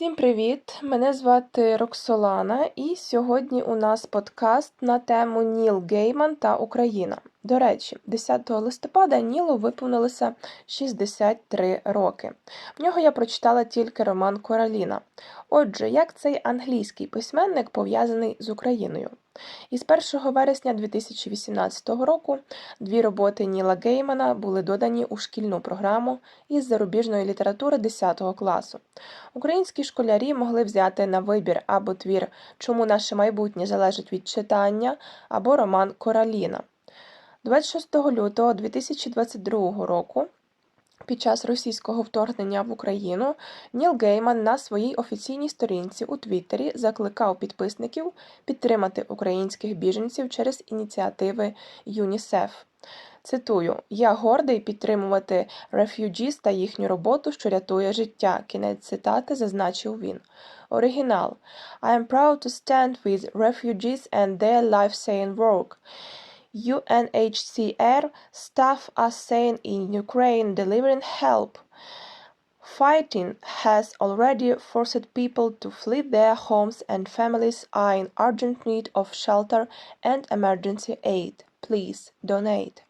Всім привіт! Мене звати Роксолана, і сьогодні у нас подкаст на тему Ніл Гейман та Україна. До речі, 10 листопада Нілу виповнилося 63 роки. В нього я прочитала тільки роман Кораліна. Отже, як цей англійський письменник пов'язаний з Україною? Із 1 вересня 2018 року дві роботи Ніла Геймана були додані у шкільну програму із зарубіжної літератури 10 класу. Українські школярі могли взяти на вибір або твір Чому наше майбутнє залежить від читання, або роман Кораліна. 26 лютого 2022 року. Під час російського вторгнення в Україну Ніл Гейман на своїй офіційній сторінці у Твіттері закликав підписників підтримати українських біженців через ініціативи ЮНІСЕФ. Цитую: Я гордий підтримувати рефюджіс та їхню роботу, що рятує життя. Кінець цитати зазначив він. Оригінал I am proud to stand with refugees and their life-saving work. UNHCR staff are staying in Ukraine delivering help. Fighting has already forced people to flee their homes and families are in urgent need of shelter and emergency aid. Please donate.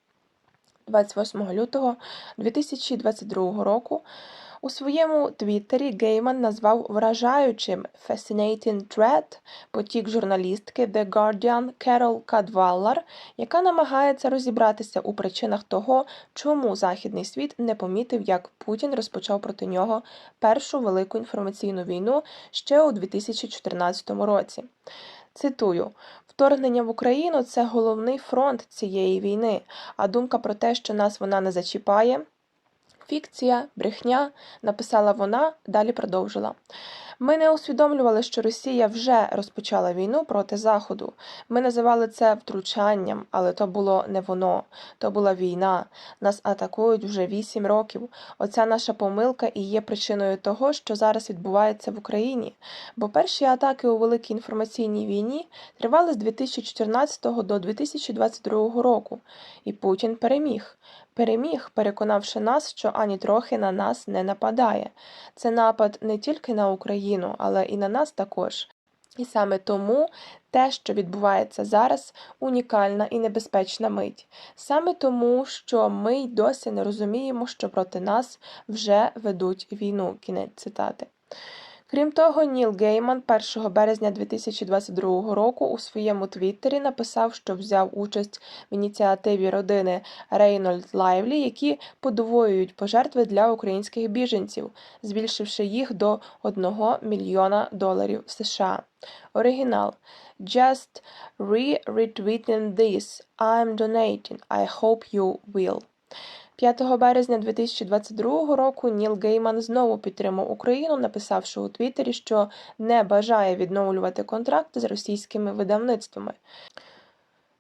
28 лютого 2022 року у своєму твіттері Гейман назвав вражаючим «Fascinating Thread» потік журналістки The Guardian Керол Кадваллар, яка намагається розібратися у причинах того, чому західний світ не помітив, як Путін розпочав проти нього першу велику інформаційну війну ще у 2014 році. Цитую, вторгнення в Україну це головний фронт цієї війни, а думка про те, що нас вона не зачіпає. Фікція, брехня, написала вона, далі продовжила. Ми не усвідомлювали, що Росія вже розпочала війну проти Заходу. Ми називали це втручанням, але то було не воно, то була війна. Нас атакують вже вісім років. Оця наша помилка і є причиною того, що зараз відбувається в Україні. Бо перші атаки у великій інформаційній війні тривали з 2014 до 2022 року, і Путін переміг переміг, переконавши нас, що ані трохи на нас не нападає. Це напад не тільки на Україну, але і на нас також. І саме тому те, що відбувається зараз, унікальна і небезпечна мить. Саме тому, що ми й досі не розуміємо, що проти нас вже ведуть війну. Кінець цитати. Крім того, Ніл Гейман 1 березня 2022 року у своєму твіттері написав, що взяв участь в ініціативі родини Рейнольд Лайвлі, які подвоюють пожертви для українських біженців, збільшивши їх до 1 мільйона доларів США. Оригінал Just re-retweeting this. I'm donating. I hope you will. 5 березня 2022 року Ніл Гейман знову підтримав Україну, написавши у Твіттері, що не бажає відновлювати контракти з російськими видавництвами.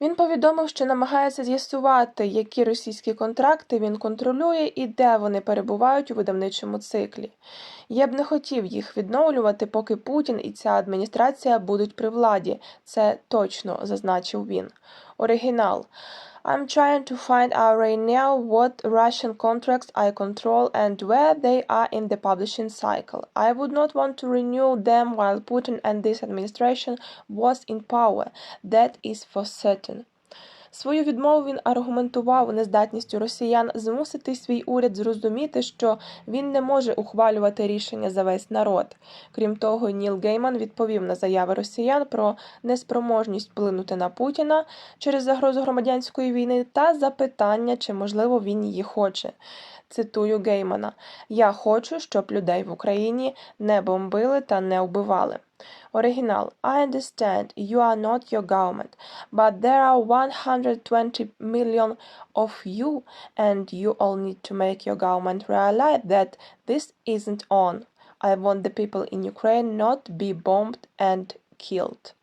Він повідомив, що намагається з'ясувати, які російські контракти він контролює і де вони перебувають у видавничому циклі. Я б не хотів їх відновлювати, поки Путін і ця адміністрація будуть при владі. Це точно зазначив він. Оригінал. I'm trying to find out right now what Russian contracts I control and where they are in the publishing cycle. I would not want to renew them while Putin and this administration was in power. That is for certain. Свою відмову він аргументував нездатністю росіян змусити свій уряд зрозуміти, що він не може ухвалювати рішення за весь народ. Крім того, Ніл Гейман відповів на заяви росіян про неспроможність вплинути на Путіна через загрозу громадянської війни та запитання, чи можливо він її хоче. Цитую Геймана: Я хочу, щоб людей в Україні не бомбили та не вбивали. Оригінал I understand you are not your government, but there are 120 million of you, and you all need to make your government realize that this isn't on. I want the people in Ukraine not be bombed and killed.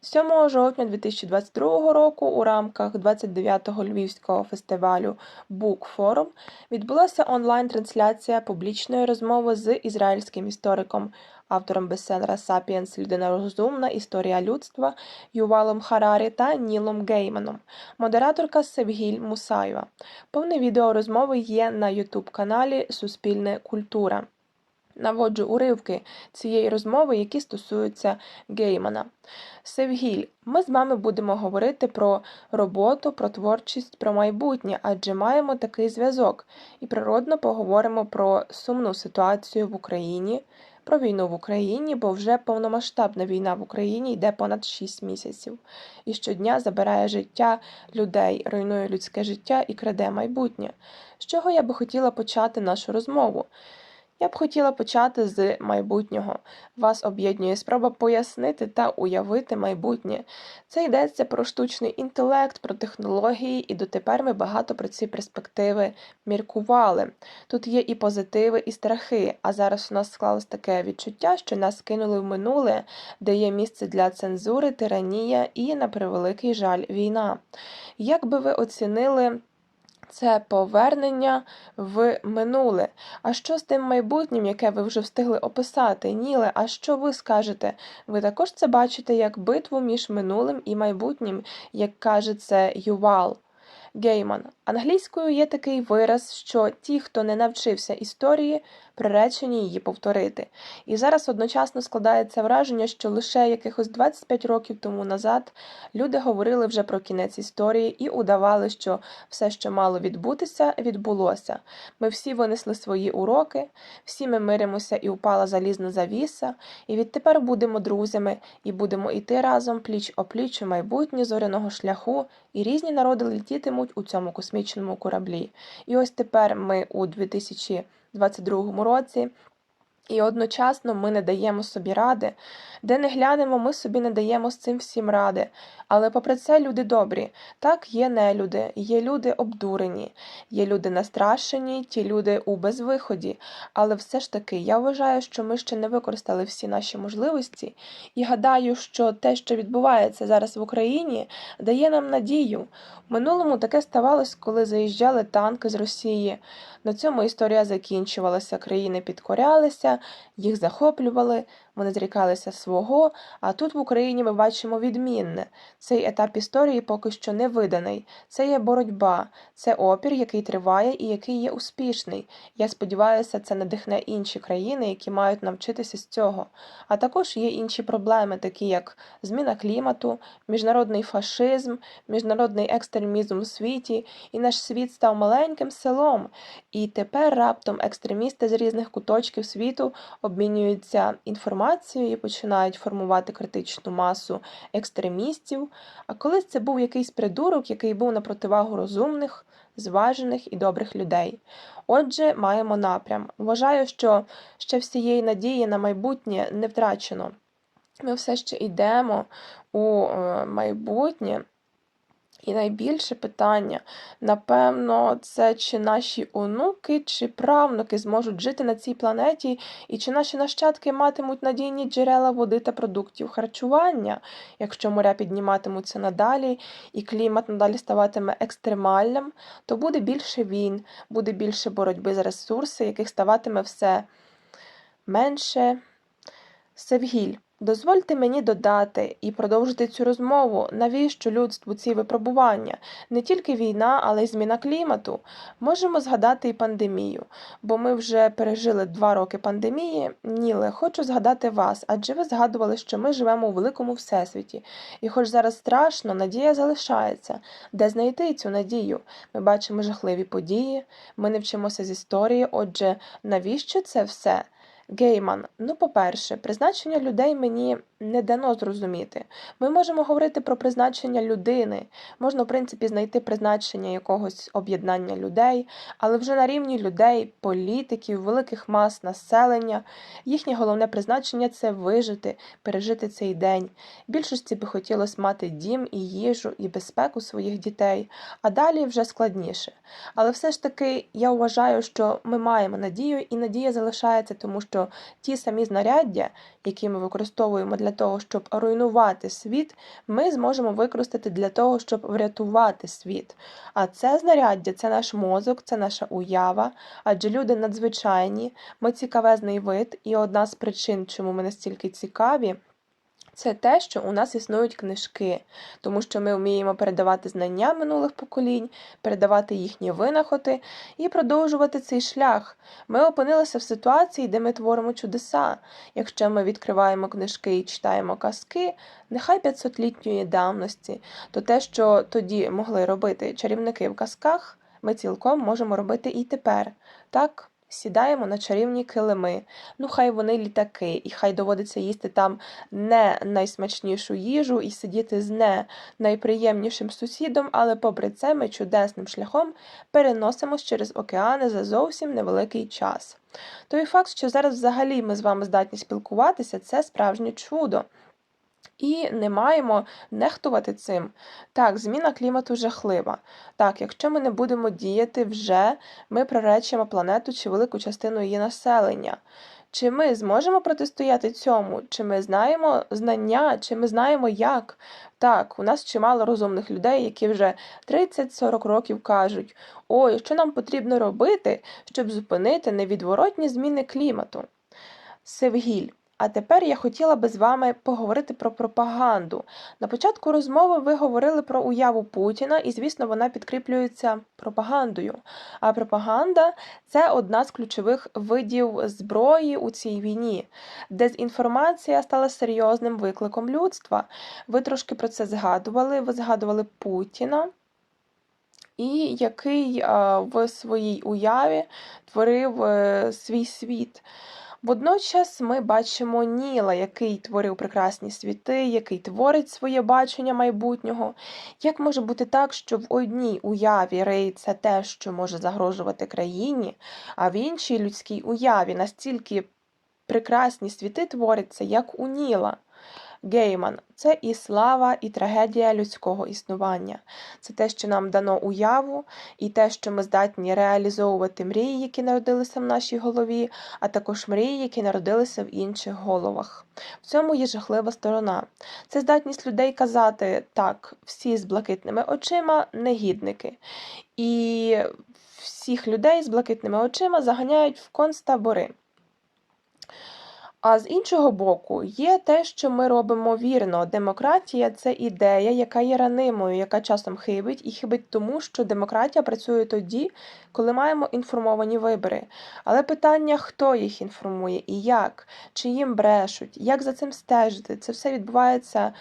7 жовтня 2022 року у рамках 29-го Львівського фестивалю Book Forum відбулася онлайн-трансляція публічної розмови з ізраїльським істориком автором бестселера Сапіенс Людина розумна, Історія людства Ювалом Харарі та Нілом Гейманом, модераторка Севгіль Мусаєва. Повне відео розмови є на ютуб каналі Суспільне культура. Наводжу уривки цієї розмови, які стосуються Геймана. Севгіль, ми з вами будемо говорити про роботу, про творчість, про майбутнє, адже маємо такий зв'язок, і природно поговоримо про сумну ситуацію в Україні, про війну в Україні, бо вже повномасштабна війна в Україні йде понад 6 місяців, і щодня забирає життя людей, руйнує людське життя і краде майбутнє. З чого я би хотіла почати нашу розмову? Я б хотіла почати з майбутнього. Вас об'єднує спроба пояснити та уявити майбутнє. Це йдеться про штучний інтелект, про технології, і дотепер ми багато про ці перспективи міркували. Тут є і позитиви, і страхи. А зараз у нас склалось таке відчуття, що нас кинули в минуле, де є місце для цензури, тиранія і, на превеликий жаль, війна. Як би ви оцінили? Це повернення в минуле. А що з тим майбутнім, яке ви вже встигли описати? Ніле, а що ви скажете? Ви також це бачите як битву між минулим і майбутнім, як каже це Ювал. Гейман. Англійською є такий вираз, що ті, хто не навчився історії, приречені її повторити. І зараз одночасно складається враження, що лише якихось 25 років тому назад люди говорили вже про кінець історії і удавали, що все, що мало відбутися, відбулося. Ми всі винесли свої уроки, всі ми миримося і упала залізна завіса, і відтепер будемо друзями і будемо йти разом пліч опліч у майбутнє зоряного шляху, і різні народи летітимуть у цьому космічному кораблі. І ось тепер ми у 2000 2022 році. І одночасно ми не даємо собі ради, де не глянемо, ми собі не даємо з цим всім ради. Але попри це люди добрі. Так, є нелюди, є люди обдурені, є люди настрашені, ті люди у безвиході. Але все ж таки я вважаю, що ми ще не використали всі наші можливості, і гадаю, що те, що відбувається зараз в Україні, дає нам надію. В минулому таке ставалось, коли заїжджали танки з Росії. На цьому історія закінчувалася, країни підкорялися, їх захоплювали, вони зрікалися свого, а тут в Україні ми бачимо відмінне. Цей етап історії поки що не виданий. Це є боротьба, це опір, який триває і який є успішний. Я сподіваюся, це надихне інші країни, які мають навчитися з цього. А також є інші проблеми, такі як зміна клімату, міжнародний фашизм, міжнародний екстремізм у світі, і наш світ став маленьким селом. І тепер раптом екстремісти з різних куточків світу обмінюються інформацією і починають формувати критичну масу екстремістів. А колись це був якийсь придурок, який був на противагу розумних, зважених і добрих людей. Отже, маємо напрям. Вважаю, що ще всієї надії на майбутнє не втрачено. Ми все ще йдемо у е, майбутнє. І найбільше питання, напевно, це чи наші онуки чи правнуки зможуть жити на цій планеті, і чи наші нащадки матимуть надійні джерела води та продуктів харчування, якщо моря підніматимуться надалі, і клімат надалі ставатиме екстремальним, то буде більше війн, буде більше боротьби за ресурси, яких ставатиме все менше. Севгіль. Дозвольте мені додати і продовжити цю розмову, навіщо людству ці випробування, не тільки війна, але й зміна клімату. Можемо згадати і пандемію, бо ми вже пережили два роки пандемії. Ніле, хочу згадати вас, адже ви згадували, що ми живемо у великому всесвіті. І, хоч зараз страшно, надія залишається. Де знайти цю надію? Ми бачимо жахливі події, ми не вчимося з історії. Отже, навіщо це все? Гейман, ну, по-перше, призначення людей мені не дано зрозуміти. Ми можемо говорити про призначення людини, можна, в принципі, знайти призначення якогось об'єднання людей, але вже на рівні людей, політиків, великих мас населення, їхнє головне призначення це вижити, пережити цей день. Більшості би хотілося мати дім і їжу, і безпеку своїх дітей, а далі вже складніше. Але все ж таки я вважаю, що ми маємо надію, і надія залишається, тому що ті самі знаряддя, які ми використовуємо для того, щоб руйнувати світ, ми зможемо використати для того, щоб врятувати світ. А це знаряддя це наш мозок, це наша уява, адже люди надзвичайні, ми цікавезний вид, і одна з причин, чому ми настільки цікаві. Це те, що у нас існують книжки, тому що ми вміємо передавати знання минулих поколінь, передавати їхні винаходи і продовжувати цей шлях. Ми опинилися в ситуації, де ми творимо чудеса. Якщо ми відкриваємо книжки і читаємо казки, нехай 500-літньої давності, то те, що тоді могли робити чарівники в казках, ми цілком можемо робити і тепер. Так, сідаємо на чарівні килими. Ну, хай вони літаки, і хай доводиться їсти там не найсмачнішу їжу і сидіти з не найприємнішим сусідом, але попри це ми чудесним шляхом переносимось через океани за зовсім невеликий час. Той факт, що зараз взагалі ми з вами здатні спілкуватися, це справжнє чудо. І не маємо нехтувати цим. Так, зміна клімату жахлива. Так, якщо ми не будемо діяти вже, ми приречимо планету чи велику частину її населення. Чи ми зможемо протистояти цьому? Чи ми знаємо знання, чи ми знаємо як? Так, у нас чимало розумних людей, які вже 30-40 років кажуть: ой, що нам потрібно робити, щоб зупинити невідворотні зміни клімату? Севгіль. А тепер я хотіла би з вами поговорити про пропаганду. На початку розмови ви говорили про уяву Путіна, і, звісно, вона підкріплюється пропагандою. А пропаганда це одна з ключових видів зброї у цій війні. Дезінформація стала серйозним викликом людства. Ви трошки про це згадували. Ви згадували Путіна. І який в своїй уяві творив е, свій світ. Водночас ми бачимо Ніла, який творив прекрасні світи, який творить своє бачення майбутнього. Як може бути так, що в одній уяві рей це те, що може загрожувати країні, а в іншій людській уяві настільки прекрасні світи творяться, як у Ніла? Гейман це і слава, і трагедія людського існування. Це те, що нам дано уяву, і те, що ми здатні реалізовувати мрії, які народилися в нашій голові, а також мрії, які народилися в інших головах. В цьому є жахлива сторона. Це здатність людей казати так, всі з блакитними очима негідники. І всіх людей з блакитними очима заганяють в концтабори. А з іншого боку, є те, що ми робимо вірно. Демократія це ідея, яка є ранимою, яка часом хибить, і хибить тому, що демократія працює тоді, коли маємо інформовані вибори. Але питання, хто їх інформує і як, чи їм брешуть, як за цим стежити, це все відбувається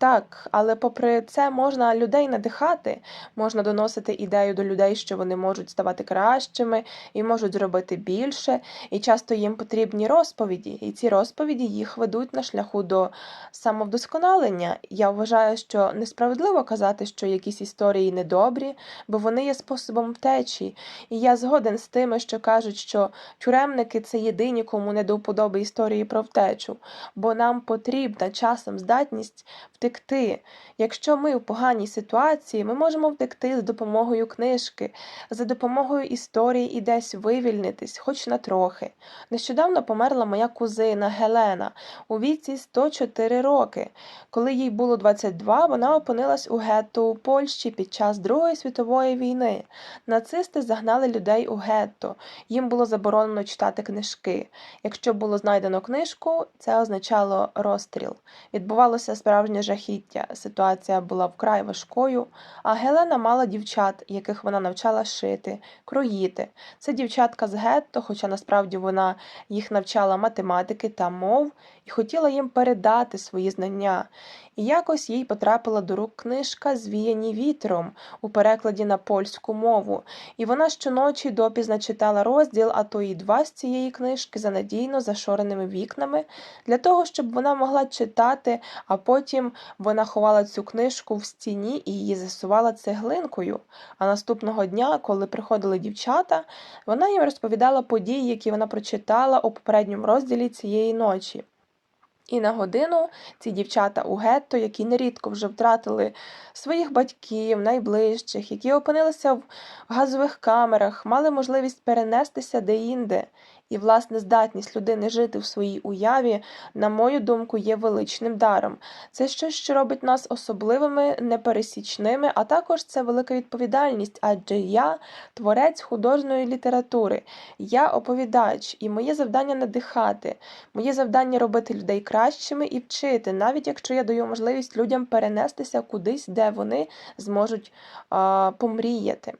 так, але попри це можна людей надихати, можна доносити ідею до людей, що вони можуть ставати кращими і можуть зробити більше. І часто їм потрібні розповіді, і ці розповіді їх ведуть на шляху до самовдосконалення. Я вважаю, що несправедливо казати, що якісь історії недобрі, бо вони є способом втечі. І я згоден з тими, що кажуть, що тюремники це єдині, кому не до вподоби історії про втечу, бо нам потрібна часом здатність втекти. Якщо ми у поганій ситуації, ми можемо втекти з допомогою книжки, за допомогою історії і десь вивільнитись, хоч на трохи. Нещодавно померла моя кузина Гелена у віці 104 роки. Коли їй було 22, вона опинилась у гетто у Польщі під час Другої світової війни. Нацисти загнали людей у гетто. Їм було заборонено читати книжки. Якщо було знайдено книжку, це означало розстріл. Відбувалося справжнє жахіття. Ситуація була вкрай важкою, а Гелена мала дівчат, яких вона навчала шити, кроїти. Це дівчатка з гетто, хоча насправді вона їх навчала математики та мов і хотіла їм передати свої знання. І якось їй потрапила до рук книжка Звіяні вітром у перекладі на польську мову, і вона щоночі допізна читала розділ, а то й два з цієї книжки за надійно зашореними вікнами, для того, щоб вона могла читати, а потім вона ховала цю книжку в стіні і її засувала цеглинкою. А наступного дня, коли приходили дівчата, вона їм розповідала події, які вона прочитала у попередньому розділі цієї ночі. І на годину ці дівчата у гетто, які нерідко вже втратили своїх батьків, найближчих, які опинилися в газових камерах, мали можливість перенестися деінде І, власне, здатність людини жити в своїй уяві, на мою думку, є величним даром. Це щось, що робить нас особливими, непересічними, а також це велика відповідальність, адже я творець художньої літератури, я оповідач, і моє завдання надихати, моє завдання робити людей кращими і вчити, навіть якщо я даю можливість людям перенестися кудись, де вони зможуть а, помріяти.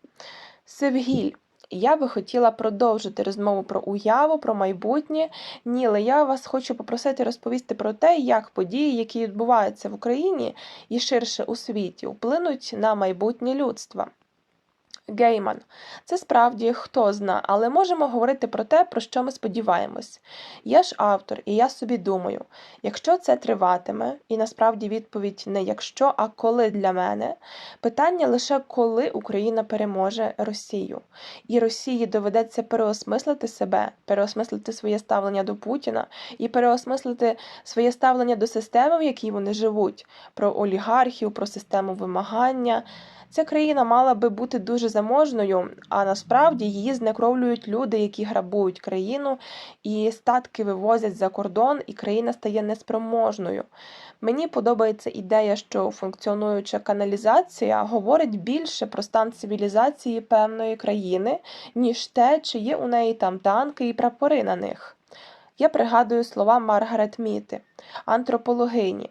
Севгіль. Я би хотіла продовжити розмову про уяву, про майбутнє. Ніле, я вас хочу попросити розповісти про те, як події, які відбуваються в Україні і ширше у світі, вплинуть на майбутнє людства. Гейман. Це справді хто зна, але можемо говорити про те, про що ми сподіваємось. Я ж автор, і я собі думаю, якщо це триватиме, і насправді відповідь не якщо, а коли для мене, питання лише коли Україна переможе Росію. І Росії доведеться переосмислити себе, переосмислити своє ставлення до Путіна і переосмислити своє ставлення до системи, в якій вони живуть, про олігархів, про систему вимагання. Ця країна мала би бути дуже заможною, а насправді її знекровлюють люди, які грабують країну, і статки вивозять за кордон, і країна стає неспроможною. Мені подобається ідея, що функціонуюча каналізація говорить більше про стан цивілізації певної країни, ніж те, чи є у неї там танки і прапори на них. Я пригадую слова Маргарет Міти, антропологині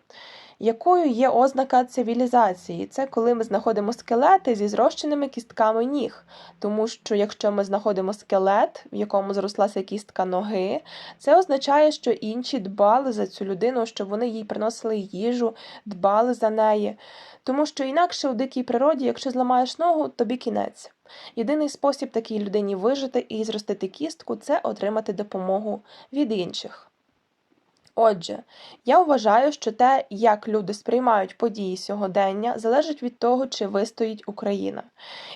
якою є ознака цивілізації. Це коли ми знаходимо скелети зі зрощеними кістками ніг. Тому що якщо ми знаходимо скелет, в якому зрослася кістка ноги, це означає, що інші дбали за цю людину, щоб вони їй приносили їжу, дбали за неї. Тому що інакше у дикій природі, якщо зламаєш ногу, тобі кінець. Єдиний спосіб такій людині вижити і зростити кістку це отримати допомогу від інших. Отже, я вважаю, що те, як люди сприймають події сьогодення, залежить від того, чи вистоїть Україна.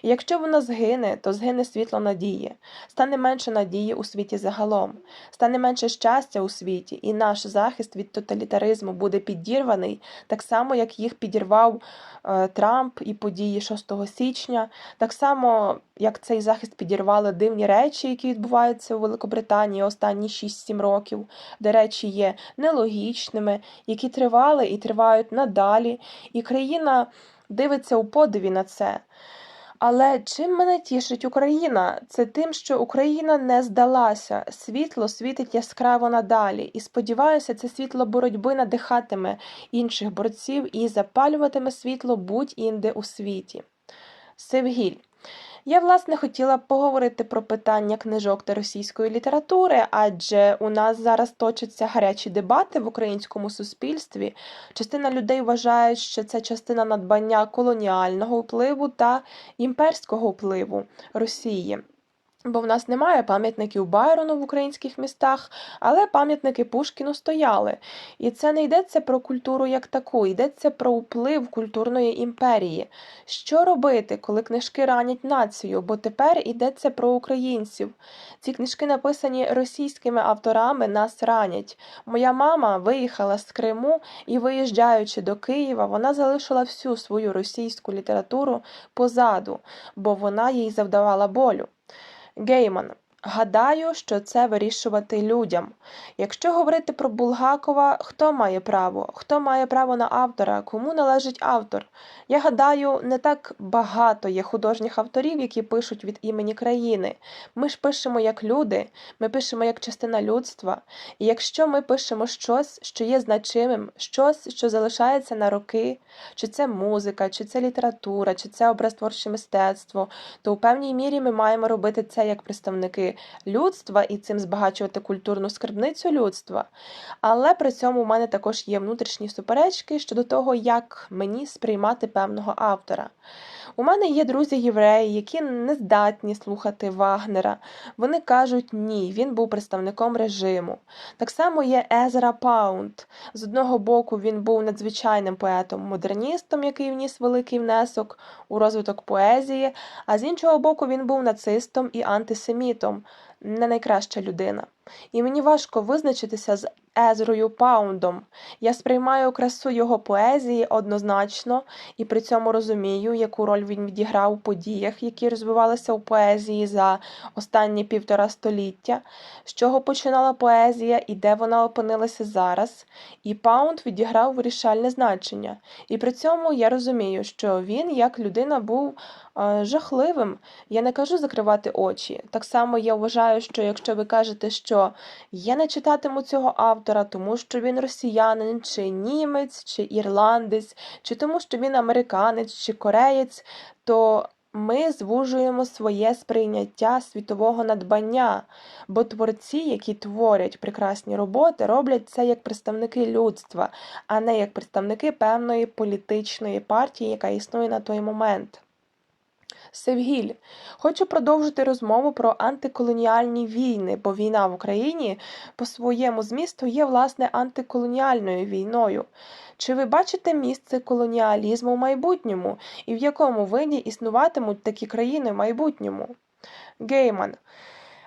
І якщо вона згине, то згине світло надії, стане менше надії у світі загалом, стане менше щастя у світі, і наш захист від тоталітаризму буде підірваний, так само, як їх підірвав е, Трамп і події 6 січня, так само, як цей захист підірвали дивні речі, які відбуваються у Великобританії останні 6-7 років, де речі є нелогічними, які тривали і тривають надалі, і країна дивиться у подиві на це. Але чим мене тішить Україна? Це тим, що Україна не здалася, світло світить яскраво надалі, і сподіваюся, це світло боротьби надихатиме інших борців і запалюватиме світло будь-інде у світі. Севгіль. Я, власне, хотіла поговорити про питання книжок та російської літератури, адже у нас зараз точаться гарячі дебати в українському суспільстві. Частина людей вважає, що це частина надбання колоніального впливу та імперського впливу Росії. Бо в нас немає пам'ятників Байрону в українських містах, але пам'ятники Пушкіну стояли. І це не йдеться про культуру як таку, йдеться про вплив культурної імперії. Що робити, коли книжки ранять націю? Бо тепер йдеться про українців. Ці книжки написані російськими авторами, нас ранять. Моя мама виїхала з Криму і, виїжджаючи до Києва, вона залишила всю свою російську літературу позаду, бо вона їй завдавала болю. Гейман. Гадаю, що це вирішувати людям. Якщо говорити про Булгакова, хто має право? Хто має право на автора? Кому належить автор? Я гадаю, не так багато є художніх авторів, які пишуть від імені країни. Ми ж пишемо як люди, ми пишемо як частина людства. І якщо ми пишемо щось, що є значимим, щось, що залишається на роки, чи це музика, чи це література, чи це образтворче мистецтво, то у певній мірі ми маємо робити це як представники людства і цим збагачувати культурну скарбницю людства. Але при цьому у мене також є внутрішні суперечки щодо того, як мені сприймати певного автора. У мене є друзі-євреї, які не здатні слухати Вагнера. Вони кажуть, ні, він був представником режиму. Так само є Езра Паунд. З одного боку, він був надзвичайним поетом-модерністом, який вніс великий внесок у розвиток поезії, а з іншого боку, він був нацистом і антисемітом. не найкраща людина. І мені важко визначитися з Езрою Паундом. Я сприймаю красу його поезії однозначно і при цьому розумію, яку роль він відіграв у подіях, які розвивалися у поезії за останні півтора століття, з чого починала поезія і де вона опинилася зараз. І Паунд відіграв вирішальне значення. І при цьому я розумію, що він, як людина, був е, жахливим. Я не кажу закривати очі. Так само я вважаю, що якщо ви кажете, що я не читатиму цього автора, тому що він росіянин, чи німець, чи ірландець, чи тому, що він американець, чи кореєць, то ми звужуємо своє сприйняття світового надбання, бо творці, які творять прекрасні роботи, роблять це як представники людства, а не як представники певної політичної партії, яка існує на той момент. Севгіль, хочу продовжити розмову про антиколоніальні війни, бо війна в Україні по своєму змісту є власне антиколоніальною війною. Чи ви бачите місце колоніалізму в майбутньому і в якому виді існуватимуть такі країни в майбутньому? Гейман.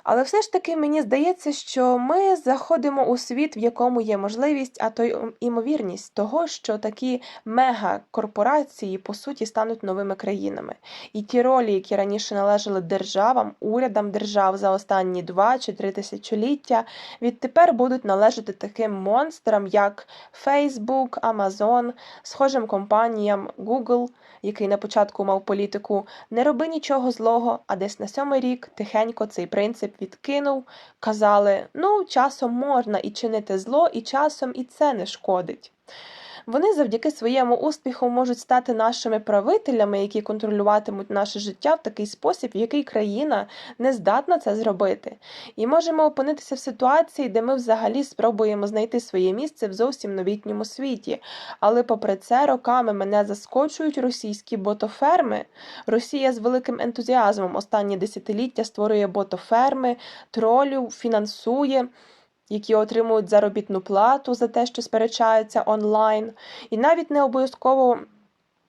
Але все ж таки мені здається, що ми заходимо у світ, в якому є можливість, а то й імовірність того, що такі мегакорпорації по суті стануть новими країнами. І ті ролі, які раніше належали державам, урядам держав за останні два чи три тисячоліття, відтепер будуть належати таким монстрам, як Facebook, Amazon, схожим компаніям Google, який на початку мав політику не роби нічого злого, а десь на сьомий рік тихенько цей принцип відкинув, казали: ну, часом можна і чинити зло, і часом і це не шкодить. Вони завдяки своєму успіху можуть стати нашими правителями, які контролюватимуть наше життя в такий спосіб, в який країна не здатна це зробити. І можемо опинитися в ситуації, де ми взагалі спробуємо знайти своє місце в зовсім новітньому світі. Але попри це, роками мене заскочують російські ботоферми. Росія з великим ентузіазмом останні десятиліття створює ботоферми, тролів, фінансує які отримують заробітну плату за те, що сперечаються онлайн, і навіть не обов'язково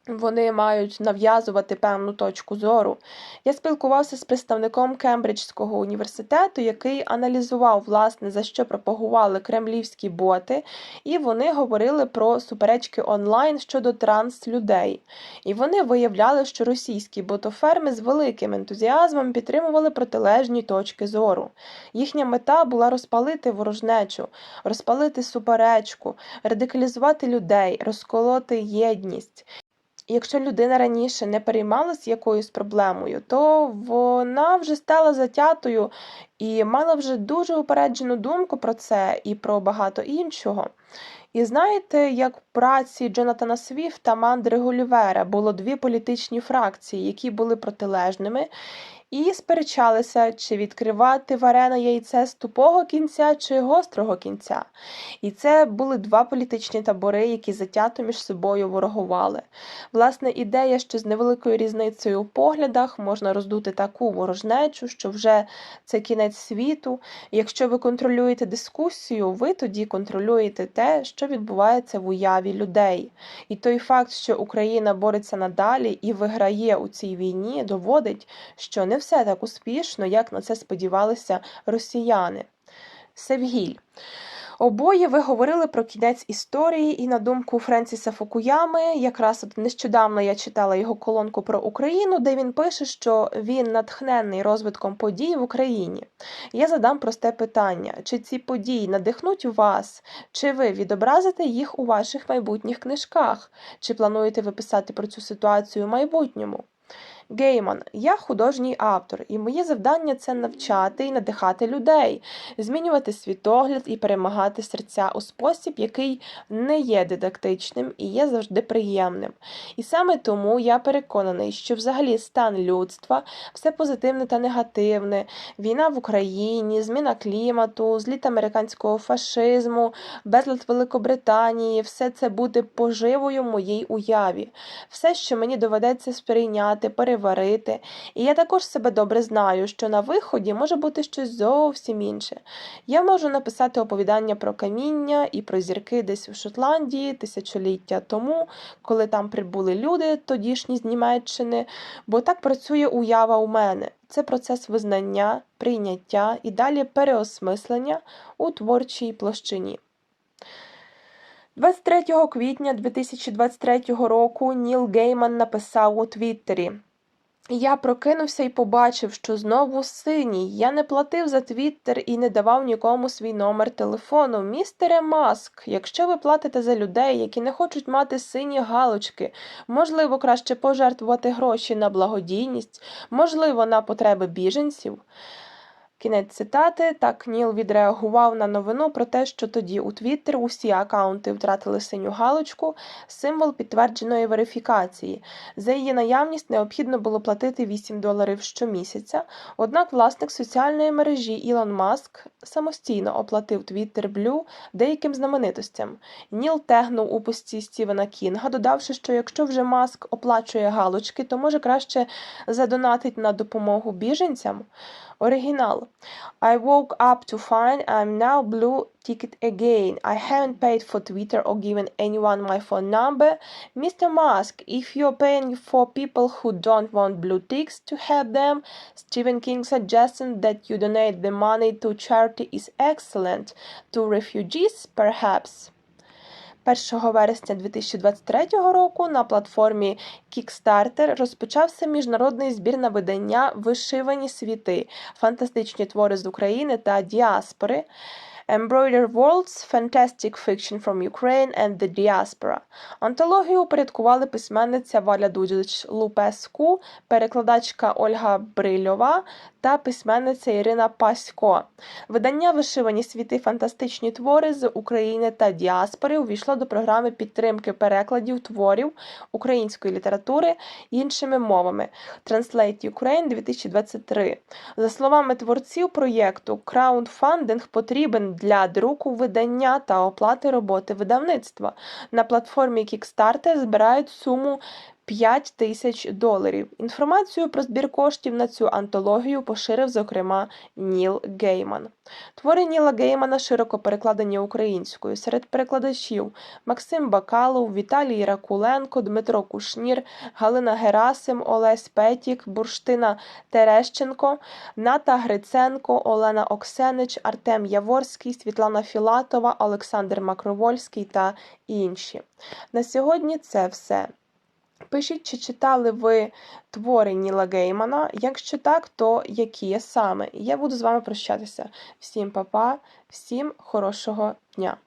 вони мають нав'язувати певну точку зору. Я спілкувався з представником Кембриджського університету, який аналізував, власне, за що пропагували кремлівські боти, і вони говорили про суперечки онлайн щодо транслюдей. І вони виявляли, що російські ботоферми з великим ентузіазмом підтримували протилежні точки зору. Їхня мета була розпалити ворожнечу, розпалити суперечку, радикалізувати людей, розколоти єдність. Якщо людина раніше не переймалась якоюсь проблемою, то вона вже стала затятою і мала вже дуже упереджену думку про це і про багато іншого. І знаєте, як в праці Джонатана Свіфта та Мандри Гулівера було дві політичні фракції, які були протилежними, і сперечалися, чи відкривати варене яйце з тупого кінця чи гострого кінця. І це були два політичні табори, які затято між собою ворогували. Власне, ідея, що з невеликою різницею у поглядах можна роздути таку ворожнечу, що вже це кінець світу. Якщо ви контролюєте дискусію, ви тоді контролюєте те, що відбувається в уяві людей. І той факт, що Україна бореться надалі і виграє у цій війні, доводить, що не все так успішно, як на це сподівалися росіяни. Севгіль. Обоє ви говорили про кінець історії, і на думку Френсіса Фукуями, якраз от нещодавно я читала його колонку про Україну, де він пише, що він натхнений розвитком подій в Україні. Я задам просте питання: чи ці події надихнуть вас, чи ви відобразите їх у ваших майбутніх книжках, чи плануєте ви писати про цю ситуацію в майбутньому? Гейман, я художній автор, і моє завдання це навчати і надихати людей, змінювати світогляд і перемагати серця у спосіб, який не є дидактичним і є завжди приємним. І саме тому я переконаний, що взагалі стан людства, все позитивне та негативне, війна в Україні, зміна клімату, зліт американського фашизму, безлад Великобританії, все це буде поживою моїй уяві, все, що мені доведеться сприйняти, перевірити, варити. І я також себе добре знаю, що на виході може бути щось зовсім інше. Я можу написати оповідання про каміння і про зірки десь у Шотландії тисячоліття тому, коли там прибули люди, тодішні з Німеччини, бо так працює уява у мене. це процес визнання, прийняття і далі переосмислення у творчій площині. 23 квітня 2023 року Ніл Гейман написав у Твіттері. Я прокинувся і побачив, що знову синій. Я не платив за Твіттер і не давав нікому свій номер телефону. Містере Маск, якщо ви платите за людей, які не хочуть мати сині галочки, можливо, краще пожертвувати гроші на благодійність, можливо, на потреби біженців. Кінець цитати. Так Ніл відреагував на новину про те, що тоді у Твіттер усі акаунти втратили синю галочку, символ підтвердженої верифікації. За її наявність необхідно було платити 8 доларів щомісяця. Однак власник соціальної мережі Ілон Маск самостійно оплатив Twitter Blue деяким знаменитостям. Ніл тегнув у пості Стівена Кінга, додавши, що якщо вже Маск оплачує галочки, то може краще задонатить на допомогу біженцям. Original. I woke up to find I'm now blue ticket again. I haven't paid for Twitter or given anyone my phone number. Mr. Musk, if you're paying for people who don't want blue ticks to have them, Stephen King suggesting that you donate the money to charity is excellent. To refugees, perhaps. 1 вересня 2023 року на платформі Kickstarter розпочався міжнародний збір на видання Вишивані світи, фантастичні твори з України та діаспори. Embroidered Worlds Fantastic Fiction from Ukraine and the Diaspora. Антологію упорядкували письменниця Валя Дудіч Лупеску, перекладачка Ольга Брильова та письменниця Ірина Пасько. Видання Вишивані світи фантастичні твори з України та діаспори увійшло до програми підтримки перекладів творів української літератури іншими мовами Translate Ukraine 2023. За словами творців проєкту, краундфандинг потрібен для друку видання та оплати роботи видавництва. На платформі Kickstarter збирають суму 5 тисяч доларів. Інформацію про збір коштів на цю антологію поширив, зокрема, Ніл Гейман. Твори Ніла Геймана широко перекладені українською. Серед перекладачів Максим Бакалов, Віталій Ракуленко, Дмитро Кушнір, Галина Герасим, Олесь Петік, Бурштина Терещенко, Ната Гриценко, Олена Оксенич, Артем Яворський, Світлана Філатова, Олександр Макровольський та інші. На сьогодні це все. Пишіть, чи читали ви твори Ніла Геймана. Якщо так, то які саме? Я буду з вами прощатися. Всім па-па, всім хорошого дня!